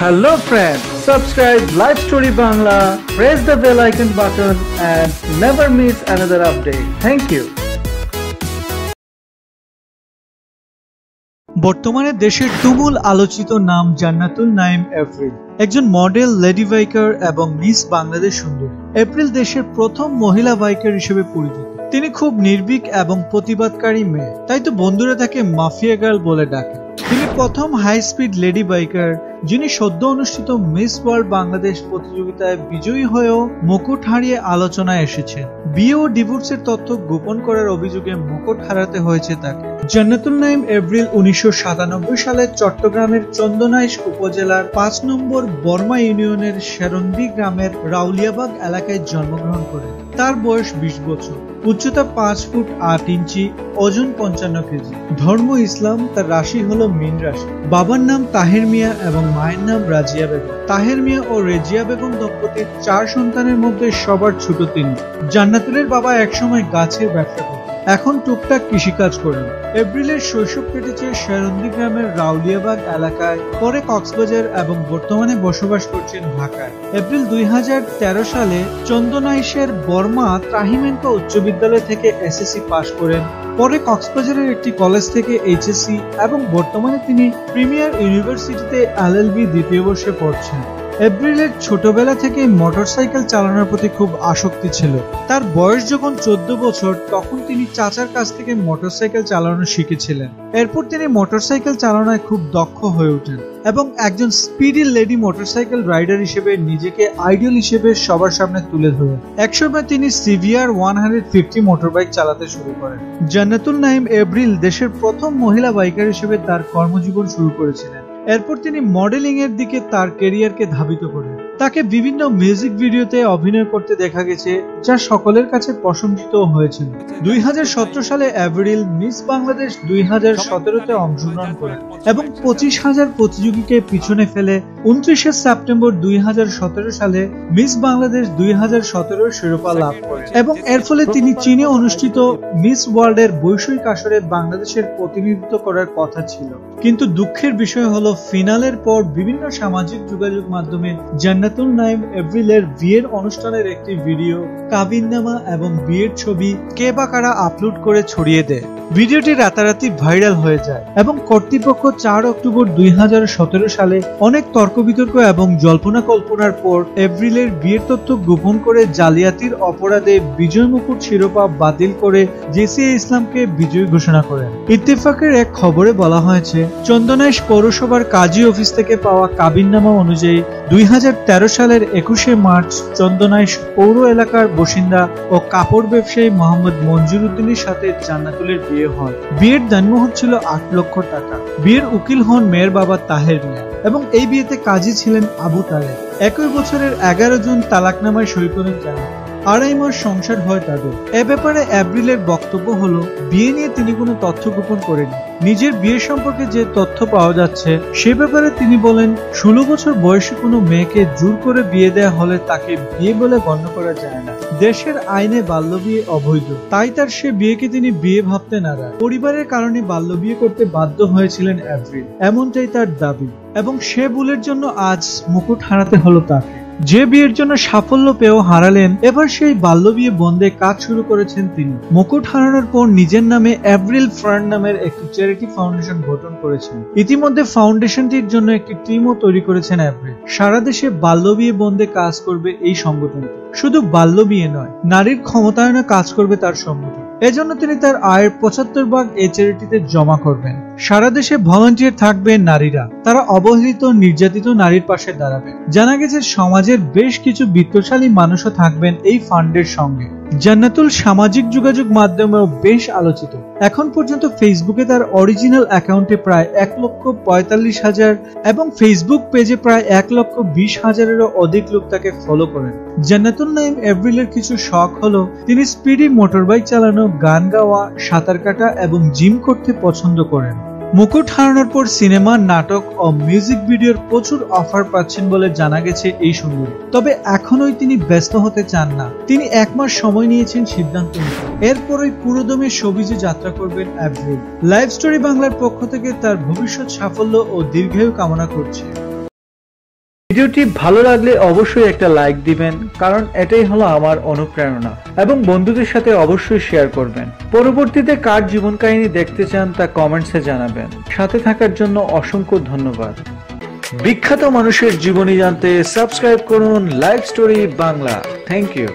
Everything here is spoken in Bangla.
Hello friends, subscribe Live Story Bangla, press the bell icon button and never miss another update. Thank you. বর্তমানে দেশের তুমুল আলোচিত নাম জান্নাতুল নাইম এপ্রিল। একজন মডেল লেডি বাইকার এবং মিস বাংলাদেশ সুন্দরী। এপ্রিল দেশের প্রথম মহিলা বাইকার হিসেবে পরিচিত। তিনি খুব নির্ভীক এবং প্রতিবাদকারী মেয়ে। তাই তো বন্ধুরা তাকে মাফিয়া গার্ল বলে ডাকে। তিনি প্রথম হাই স্পিড লেডি বাইকার যিনি সদ্য অনুষ্ঠিত মিস ওয়ার্ল্ড বাংলাদেশ প্রতিযোগিতায় বিজয়ী হয়েও মুকুট হারিয়ে আলোচনায় এসেছেন। বিয়ে ও ডিভোর্সের তথ্য গোপন করার অভিযোগে মুকুট হারাতে হয়েছে তাকে। জান্নাতুল নাইম এপ্রিল উনিশশো সাতানব্বই সালে চট্টগ্রামের চন্দনাইশ উপজেলার পাঁচ নম্বর বর্মা ইউনিয়নের শেরন্দি গ্রামের রাউলিয়াবাগ এলাকায় জন্মগ্রহণ করেন। তার বয়স বিশ বছর। উচ্চতা পাঁচ ফুট আট ইঞ্চি, ওজন পঞ্চান্ন কেজি। ধর্ম ইসলাম, তার রাশি হল মীন রাশি। বাবার নাম তাহের মিয়া এবং মায়ের নাম রাজিয়া বেগম। তাহের মিয়া ও রেজিয়া বেগম দম্পতির চার সন্তানের মধ্যে সবার ছোট তিনি। জান্নাতুলের বাবা একসময় গাছের ব্যবসা করতেন। এখন টুকটাক কৃষিকাজ করেন। এপ্রিলের শৈশব কেটেছে শেরন্দি গ্রামের রাউলিয়াবাগ এলাকায়। পরে কক্সবাজার এবং বর্তমানে বসবাস করছেন ঢাকায়। এপ্রিল দুই হাজার তেরো সালে চন্দনাইশের বর্মা ত্রাহিমেন্কা উচ্চ বিদ্যালয় থেকে এসএসসি পাশ করেন। পরে কক্সবাজারের একটি কলেজ থেকে এইচএসসি এবং বর্তমানে তিনি প্রিমিয়ার ইউনিভার্সিটিতে এলএলবি দ্বিতীয় বর্ষে পড়ছেন। এপ্রিলের ছোটবেলা থেকে মোটরসাইকেল চালানোর প্রতি খুব আসক্তি ছিল। তার বয়স যখন চোদ্দ বছর, তখন তিনি চাচার কাছ থেকে মোটরসাইকেল চালানো শিখেছিলেন। এরপর তিনি মোটরসাইকেল চালানোয় খুব দক্ষ হয়ে ওঠেন এবং একজন স্পিডি লেডি মোটরসাইকেল রাইডার হিসেবে নিজেকে আইডিয়াল হিসেবে সবার সামনে তুলে ধরেন একসময় তিনি CVR one hundred fifty motorbike চালাতে শুরু করেন। জান্নাতুল নাইম এপ্রিল দেশের প্রথম মহিলা বাইকার হিসেবে তার কর্মজীবন শুরু করেছিলেন। এরপর তিনি মডেলিং এর দিকে তার কেরিয়ারকে ধাবিত করেন। তাকে বিভিন্ন মিউজিক ভিডিওতে অভিনয় করতে দেখা গেছে, যা সকলের কাছে প্রশংসিত হয়েছিল। দুই হাজার সতেরো সালে অ্যাভরিল মিস বাংলাদেশ দুই হাজার সতেরোতে অংশগ্রহণ করেন এবং পঁচিশ হাজার প্রতিযোগীকে পিছনে ফেলে উনত্রিশে সেপ্টেম্বর দুই হাজার সতেরো সালে মিস বাংলাদেশ দুই হাজার শিরোপা লাভ করে এবং এর ফলে তিনি চীনে অনুষ্ঠিত মিস ওয়ার্ল্ডের বৈষয়িক আসরে বাংলাদেশের প্রতিনিধিত্ব করার কথা ছিল। কিন্তু দুঃখের বিষয় হলো ফিনালের পর বিভিন্ন সামাজিক যোগাযোগ মাধ্যমে জান্নাতুল নাইম এপ্রিলের বিয়ের অনুষ্ঠানের একটি ভিডিও, কাবিননামা এবং বিয়ের ছবি কে বা কারা আপলোড করে ছড়িয়ে দেয়। ভিডিওটি রাতারাতি ভাইরাল হয়ে যায় এবং কর্তৃপক্ষ চার অক্টোবর দুই সালে অনেক তর্ক বিতর্ক এবং জল্পনা কল্পনার পর এপ্রিলের বিয়ের তথ্য গোপন করে জালিয়াতির অপরাধে বিজয় মুকুট শিরোপা বাতিল করে জেসিএ ইসলামকে বিজয়ী ঘোষণা করেন। ইত্তেফাকের এক খবরে বলা হয়েছে, চন্দনাইশ পৌরসভার কাজী অফিস থেকে পাওয়া কাবিননামা অনুযায়ী দুই হাজার তেরো সালের একুশে মার্চ চন্দনাইশ পৌর এলাকার বাসিন্দা ও কাপড় ব্যবসায়ী মোহাম্মদ মঞ্জুর উদ্দিনের সাথে জান্নাতুলের বিয়ে হয়। বিয়ের দানমোহর ছিল আট লক্ষ টাকা। বিয়ের উকিল হন মেয়ের বাবা তাহের মিয়া এবং এই বিয়েতে কাজী ছিলেন আবু তালেব একই বছরের এগারো জুন তালাকনামায় সই করেন জান্নাত আড়াই মাস সংসার হয় তাদের। এ ব্যাপারে অ্যাব্রিলের বক্তব্য হলো, বিয়ে নিয়ে তিনি কোনো তথ্য গোপন করেনি নিজের বিয়ে সম্পর্কে যে তথ্য পাওয়া যাচ্ছে, সে ব্যাপারে তিনি বলেন, ষোলো বছর বয়সী কোনো মেয়েকে জোর করে বিয়ে দেওয়া হলে তাকে বিয়ে বলে গণ্য করা যায় না। দেশের আইনে বাল্য বিয়ে অবৈধ। তাই তার সে বিয়েকে তিনি বিয়ে ভাবতে নারাজ। পরিবারের কারণে বাল্য বিয়ে করতে বাধ্য হয়েছিলেন অ্যাপ্রিল এমনটাই তার দাবি। এবং সে ভুলের জন্য আজ মুকুট হারাতে হলো তাকে। যে বিয়ের জন্য সাফল্য পেয়েও হারালেন, এবার সেই বাল্য বিয়ে বন্ধে কাজ শুরু করেছেন তিনি। মুকুট হারানোর পর নিজের নামে অ্যাব্রিল ফ্রান্ড নামের একটি চ্যারিটি ফাউন্ডেশন গঠন করেছেন। ইতিমধ্যে ফাউন্ডেশনটির জন্য একটি টিমও তৈরি করেছেন অ্যাব্রিল সারা দেশে বাল্য বিয়ে বন্ধে কাজ করবে এই সংগঠনটি। শুধু বাল্য বিয়ে নয়, নারীর ক্ষমতায়নে কাজ করবে তার সংগঠন। এজন্য তিনি তার আয়ের পঁচাত্তর ভাগ এই চ্যারিটিতে জমা করবেন। সারা দেশে ভলান্টিয়ার থাকবে নারীরা। তারা অবহেলিত, নির্যাতিত নারীর পাশে দাঁড়াবে। জানা গেছে সমাজের বেশ কিছু বিত্তশালী মানুষও থাকবেন এই ফান্ডের সঙ্গে। জান্নাতুল সামাজিক যোগাযোগ মাধ্যমেও বেশ আলোচিত। এখন পর্যন্ত ফেসবুকে তার অরিজিনাল অ্যাকাউন্টে প্রায় এক লক্ষ পঁয়তাল্লিশ হাজার এবং ফেসবুক পেজে প্রায় এক লক্ষ বিশ হাজারেরও অধিক লোক তাকে ফলো করেন। জান্নাতুল নাইম এভ্রিলের কিছু শখ হলো তিনি স্পিডি মোটরবাইক চালানো, গান গাওয়া, সাঁতার কাটা এবং জিম করতে পছন্দ করেন। মুকুট হারানোর পর সিনেমা, নাটক ও মিউজিক ভিডিওর প্রচুর অফার পাচ্ছেন বলে জানা গেছে এই সুন্দরী তবে এখনোই তিনি ব্যস্ত হতে চান না। তিনি এক মাস সময় নিয়েছেন সিদ্ধান্ত নিতে। এরপরই পুরোদমে সবিজে যাত্রা করবেন অ্যাভ্রিল। লাইভ স্টোরি বাংলার পক্ষ থেকে তার ভবিষ্যৎ সাফল্য ও দীর্ঘায়ু কামনা করছে। ভিডিওটি ভালো লাগলে অবশ্যই একটা লাইক দিবেন, কারণ এটাই হলো আমার অনুপ্রেরণা। এবং বন্ধুদের সাথে অবশ্যই শেয়ার করবেন। পরবর্তীতে কার জীবন কাহিনী দেখতে চান তা কমেন্টসে জানাবেন। সাথে থাকার জন্য অসংখ্য ধন্যবাদ। বিখ্যাত মানুষের জীবনী জানতে সাবস্ক্রাইব করুন live story Bangla. Thank you.